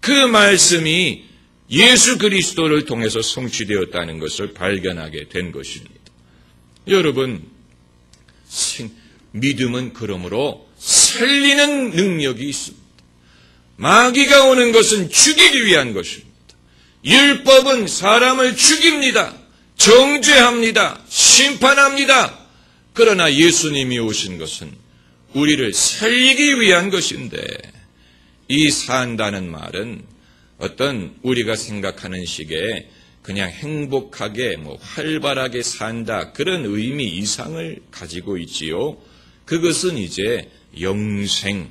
그 말씀이 예수 그리스도를 통해서 성취되었다는 것을 발견하게 된 것입니다. 여러분, 믿음은 그러므로 살리는 능력이 있습니다. 마귀가 오는 것은 죽이기 위한 것입니다. 율법은 사람을 죽입니다. 정죄합니다. 심판합니다. 그러나 예수님이 오신 것은 우리를 살리기 위한 것인데 이 산다는 말은 어떤 우리가 생각하는 식의 그냥 행복하게 뭐 활발하게 산다 그런 의미 이상을 가지고 있지요. 그것은 이제 영생,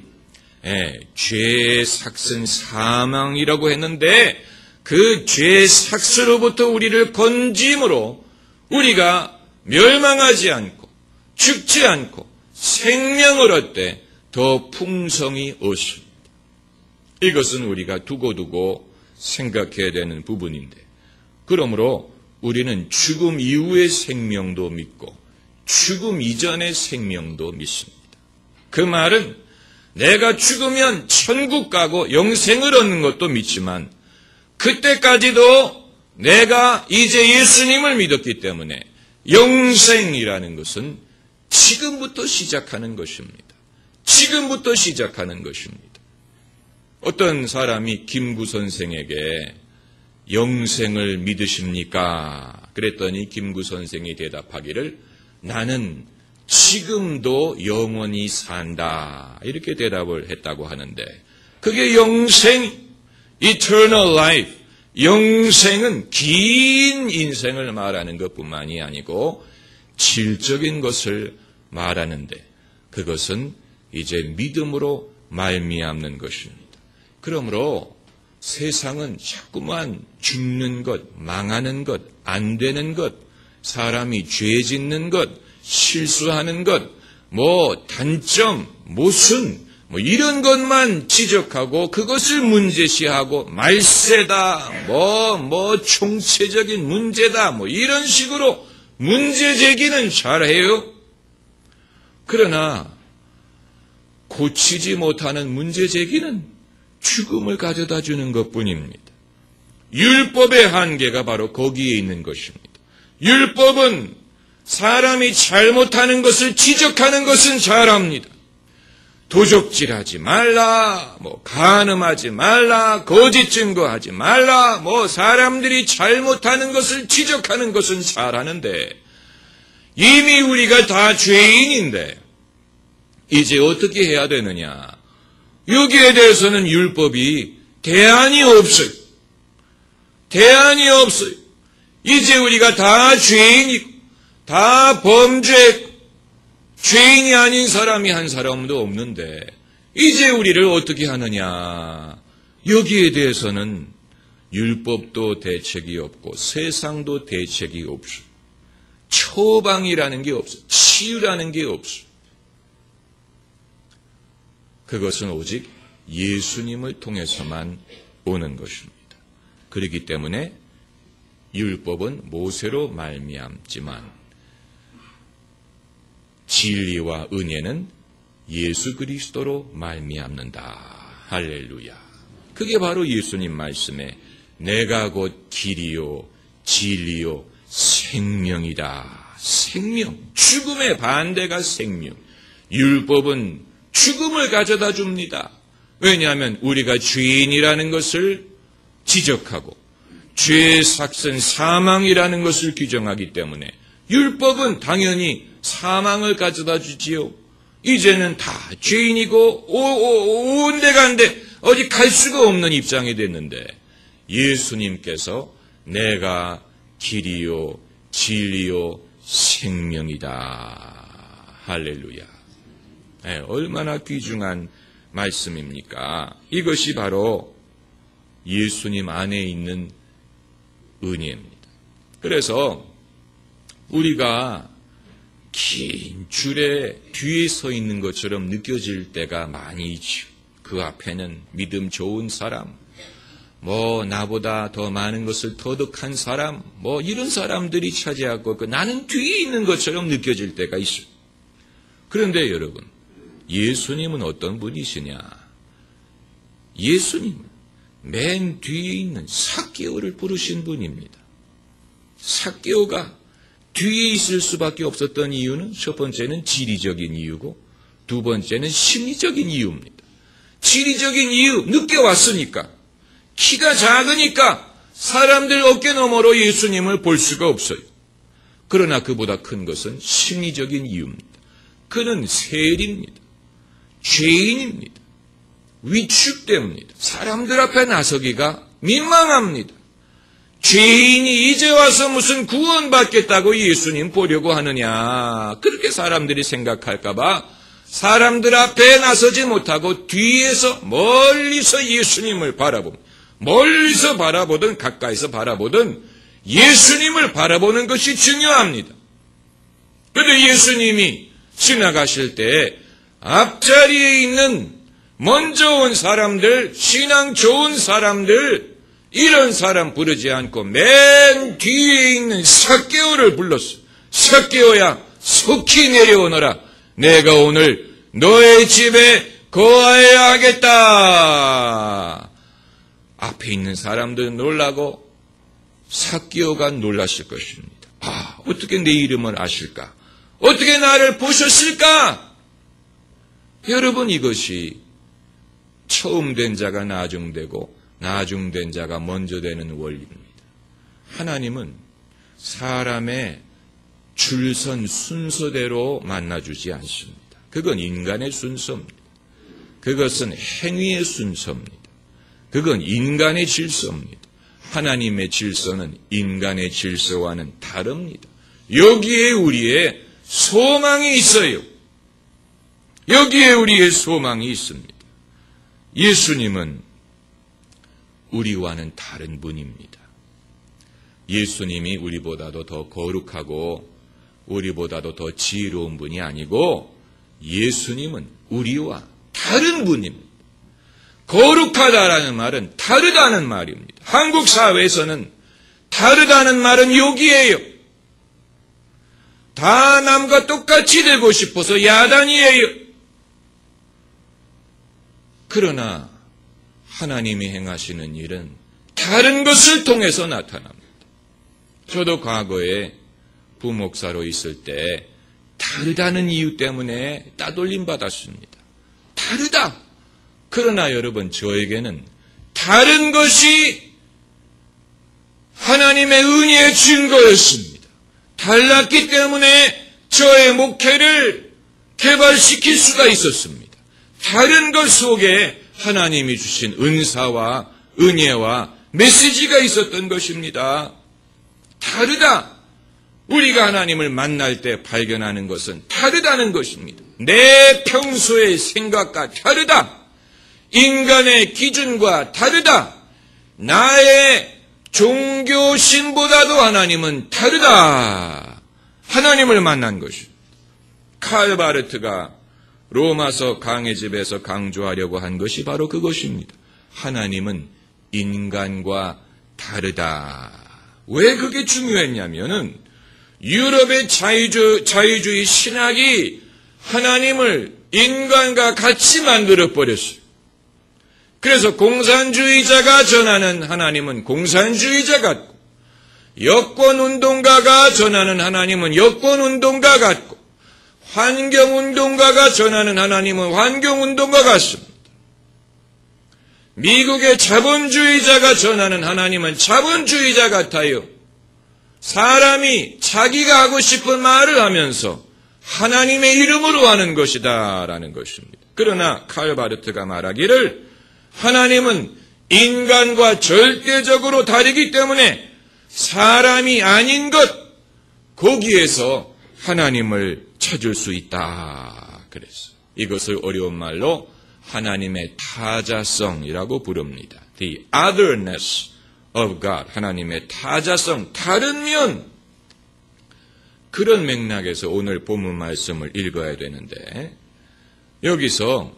예, 죄 삭슨 사망이라고 했는데 그죄 삭스로부터 우리를 건짐으로 우리가 멸망하지 않고 죽지 않고 생명을 얻되 더 풍성히 얻습니다. 이것은 우리가 두고두고 생각해야 되는 부분인데 그러므로 우리는 죽음 이후의 생명도 믿고 죽음 이전의 생명도 믿습니다. 그 말은 내가 죽으면 천국 가고 영생을 얻는 것도 믿지만 그때까지도 내가 이제 예수님을 믿었기 때문에 영생이라는 것은 지금부터 시작하는 것입니다. 지금부터 시작하는 것입니다. 어떤 사람이 김구 선생에게 영생을 믿으십니까? 그랬더니 김구 선생이 대답하기를 나는 지금도 영원히 산다. 이렇게 대답을 했다고 하는데 그게 영생, eternal life. 영생은 긴 인생을 말하는 것 뿐만이 아니고 질적인 것을 말하는데 그것은 이제 믿음으로 말미암는 것입니다. 그러므로 세상은 자꾸만 죽는 것, 망하는 것, 안 되는 것, 사람이 죄 짓는 것, 실수하는 것, 뭐 단점, 모순, 뭐 이런 것만 지적하고 그것을 문제시하고 말세다, 뭐, 뭐 총체적인 문제다, 뭐 이런 식으로 문제 제기는 잘해요. 그러나 고치지 못하는 문제 제기는 죽음을 가져다 주는 것 뿐입니다. 율법의 한계가 바로 거기에 있는 것입니다. 율법은 사람이 잘못하는 것을 지적하는 것은 잘합니다. 도적질하지 말라, 뭐 간음하지 말라, 거짓 증거하지 말라, 뭐 사람들이 잘못하는 것을 지적하는 것은 잘하는데 이미 우리가 다 죄인인데 이제 어떻게 해야 되느냐? 여기에 대해서는 율법이 대안이 없어요. 대안이 없어요. 이제 우리가 다 죄인이고 다 범죄 죄인이 아닌 사람이 한 사람도 없는데 이제 우리를 어떻게 하느냐? 여기에 대해서는 율법도 대책이 없고 세상도 대책이 없어. 처방이라는 게 없어. 치유라는 게 없어. 그것은 오직 예수님을 통해서만 오는 것입니다. 그렇기 때문에 율법은 모세로 말미암지만 진리와 은혜는 예수 그리스도로 말미암는다. 할렐루야. 그게 바로 예수님 말씀에 내가 곧 길이요 진리요 생명이다. 생명. 죽음의 반대가 생명. 율법은 죽음을 가져다 줍니다. 왜냐하면 우리가 죄인이라는 것을 지적하고 죄의 삭선 사망이라는 것을 규정하기 때문에 율법은 당연히 사망을 가져다 주지요. 이제는 다 죄인이고 온데 간데 어디 갈 수가 없는 입장이 됐는데 예수님께서 내가 길이요 진리요 생명이다. 할렐루야. 네, 얼마나 귀중한 말씀입니까? 이것이 바로 예수님 안에 있는 은혜입니다. 그래서 우리가 긴 줄에 뒤에 서 있는 것처럼 느껴질 때가 많이 있죠. 그 앞에는 믿음 좋은 사람, 뭐 나보다 더 많은 것을 터득한 사람, 뭐 이런 사람들이 차지하고 그 나는 뒤에 있는 것처럼 느껴질 때가 있어요. 그런데 여러분, 예수님은 어떤 분이시냐? 예수님 맨 뒤에 있는 사개오를 부르신 분입니다. 사개오가 뒤에 있을 수밖에 없었던 이유는 첫 번째는 지리적인 이유고 두 번째는 심리적인 이유입니다. 지리적인 이유, 늦게 왔으니까. 키가 작으니까 사람들 어깨 너머로 예수님을 볼 수가 없어요. 그러나 그보다 큰 것은 심리적인 이유입니다. 그는 세리입니다. 죄인입니다. 위축됩니다. 사람들 앞에 나서기가 민망합니다. 죄인이 이제 와서 무슨 구원받겠다고 예수님 보려고 하느냐. 그렇게 사람들이 생각할까봐 사람들 앞에 나서지 못하고 뒤에서 멀리서 예수님을 바라봅니다. 멀리서 바라보든 가까이서 바라보든 예수님을 바라보는 것이 중요합니다. 그런데 예수님이 지나가실 때 앞자리에 있는 먼저 온 사람들, 신앙 좋은 사람들, 이런 사람 부르지 않고 맨 뒤에 있는 사개오를 불렀어. 사개오야, 속히 내려오너라. 내가 오늘 너의 집에 거하여야 하겠다. 앞에 있는 사람들은 놀라고 사기오가 놀랐을 것입니다. 아, 어떻게 내 이름을 아실까? 어떻게 나를 보셨을까? 여러분 이것이 처음 된 자가 나중되고 나중된 자가 먼저 되는 원리입니다. 하나님은 사람의 줄선 순서대로 만나주지 않습니다. 그건 인간의 순서입니다. 그것은 행위의 순서입니다. 그건 인간의 질서입니다. 하나님의 질서는 인간의 질서와는 다릅니다. 여기에 우리의 소망이 있어요. 여기에 우리의 소망이 있습니다. 예수님은 우리와는 다른 분입니다. 예수님이 우리보다도 더 거룩하고 우리보다도 더 지혜로운 분이 아니고 예수님은 우리와 다른 분입니다. 거룩하다라는 말은 다르다는 말입니다. 한국 사회에서는 다르다는 말은 여기에요. 다 남과 똑같이 되고 싶어서 야단이에요. 그러나 하나님이 행하시는 일은 다른 것을 통해서 나타납니다. 저도 과거에 부목사로 있을 때 다르다는 이유 때문에 따돌림 받았습니다. 다르다. 그러나 여러분 저에게는 다른 것이 하나님의 은혜의 증거였습니다. 달랐기 때문에 저의 목회를 개발시킬 수가 있었습니다. 다른 것 속에 하나님이 주신 은사와 은혜와 메시지가 있었던 것입니다. 다르다. 우리가 하나님을 만날 때 발견하는 것은 다르다는 것입니다. 내 평소의 생각과 다르다. 인간의 기준과 다르다. 나의 종교심보다도 하나님은 다르다. 하나님을 만난 것이. 칼바르트가 로마서 강의 집에서 강조하려고 한 것이 바로 그것입니다. 하나님은 인간과 다르다. 왜 그게 중요했냐면은 유럽의 자유주, 자유주의 신학이 하나님을 인간과 같이 만들어 버렸어요. 그래서 공산주의자가 전하는 하나님은 공산주의자 같고, 여권 운동가가 전하는 하나님은 여권 운동가 같고, 환경운동가가 전하는 하나님은 환경운동가 같습니다. 미국의 자본주의자가 전하는 하나님은 자본주의자 같아요. 사람이 자기가 하고 싶은 말을 하면서 하나님의 이름으로 하는 것이다. 라는 것입니다. 그러나 칼바르트가 말하기를 하나님은 인간과 절대적으로 다르기 때문에 사람이 아닌 것, 거기에서 하나님을 찾을 수 있다. 그랬어. 이것을 어려운 말로 하나님의 타자성이라고 부릅니다. The otherness of God. 하나님의 타자성, 다른 면. 그런 맥락에서 오늘 본문 말씀을 읽어야 되는데, 여기서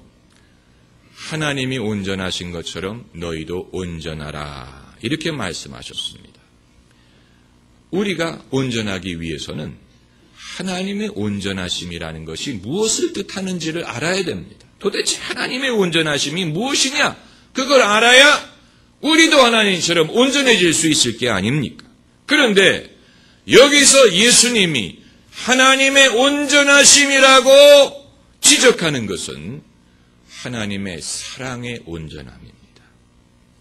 하나님이 온전하신 것처럼 너희도 온전하라. 이렇게 말씀하셨습니다. 우리가 온전하기 위해서는 하나님의 온전하심이라는 것이 무엇을 뜻하는지를 알아야 됩니다. 도대체 하나님의 온전하심이 무엇이냐? 그걸 알아야 우리도 하나님처럼 온전해질 수 있을 게 아닙니까? 그런데 여기서 예수님이 하나님의 온전하심이라고 지적하는 것은 하나님의 사랑의 온전함입니다.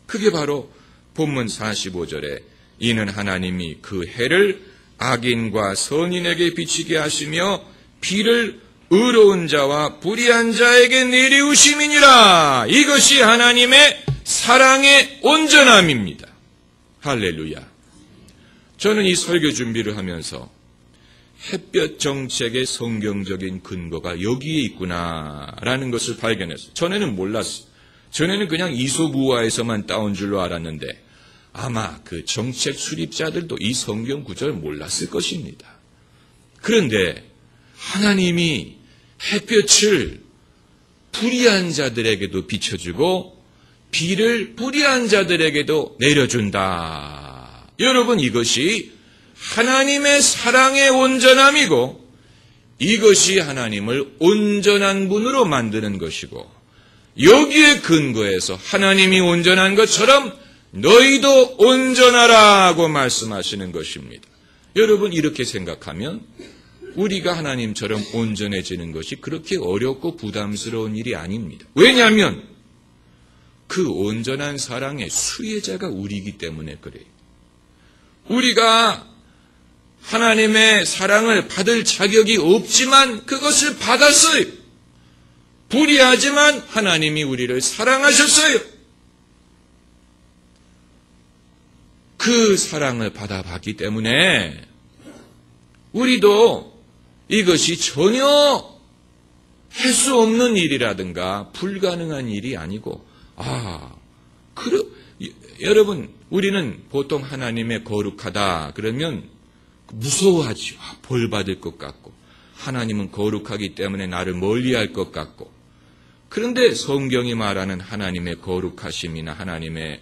그게 바로 본문 45절에 이는 하나님이 그 해를 악인과 선인에게 비치게 하시며 비를 의로운 자와 불의한 자에게 내리우심이니라. 이것이 하나님의 사랑의 온전함입니다. 할렐루야. 저는 이 설교 준비를 하면서 햇볕 정책의 성경적인 근거가 여기에 있구나라는 것을 발견했어요. 전에는 몰랐어요. 전에는 그냥 이소부화에서만 따온 줄로 알았는데 아마 그 정책 수립자들도 이 성경 구절을 몰랐을 것입니다. 그런데 하나님이 햇볕을 불의한 자들에게도 비춰주고 비를 불의한 자들에게도 내려준다. 여러분 이것이 하나님의 사랑의 온전함이고 이것이 하나님을 온전한 분으로 만드는 것이고 여기에 근거해서 하나님이 온전한 것처럼 너희도 온전하라고 말씀하시는 것입니다. 여러분 이렇게 생각하면 우리가 하나님처럼 온전해지는 것이 그렇게 어렵고 부담스러운 일이 아닙니다. 왜냐하면 그 온전한 사랑의 수혜자가 우리이기 때문에 그래요. 우리가 하나님의 사랑을 받을 자격이 없지만 그것을 받았어요. 불의하지만 하나님이 우리를 사랑하셨어요. 그 사랑을 받아봤기 때문에 우리도 이것이 전혀 할 수 없는 일이라든가 불가능한 일이 아니고 아, 그러, 여러분 우리는 보통 하나님의 거룩하다 그러면 무서워하죠. 아, 벌 받을 것 같고 하나님은 거룩하기 때문에 나를 멀리할 것 같고 그런데 성경이 말하는 하나님의 거룩하심이나 하나님의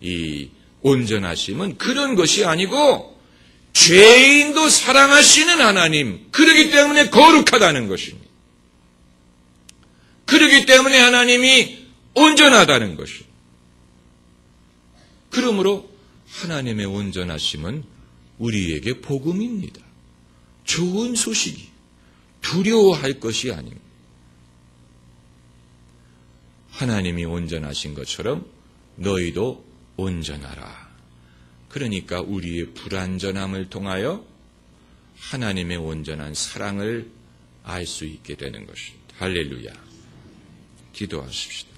이 온전하심은 그런 것이 아니고 죄인도 사랑하시는 하나님 그러기 때문에 거룩하다는 것입니다. 그러기 때문에 하나님이 온전하다는 것입니다. 그러므로 하나님의 온전하심은 우리에게 복음입니다. 좋은 소식이 두려워할 것이 아닙니다. 하나님이 온전하신 것처럼 너희도 온전하라. 그러니까 우리의 불완전함을 통하여 하나님의 온전한 사랑을 알 수 있게 되는 것입니다. 할렐루야. 기도하십시다.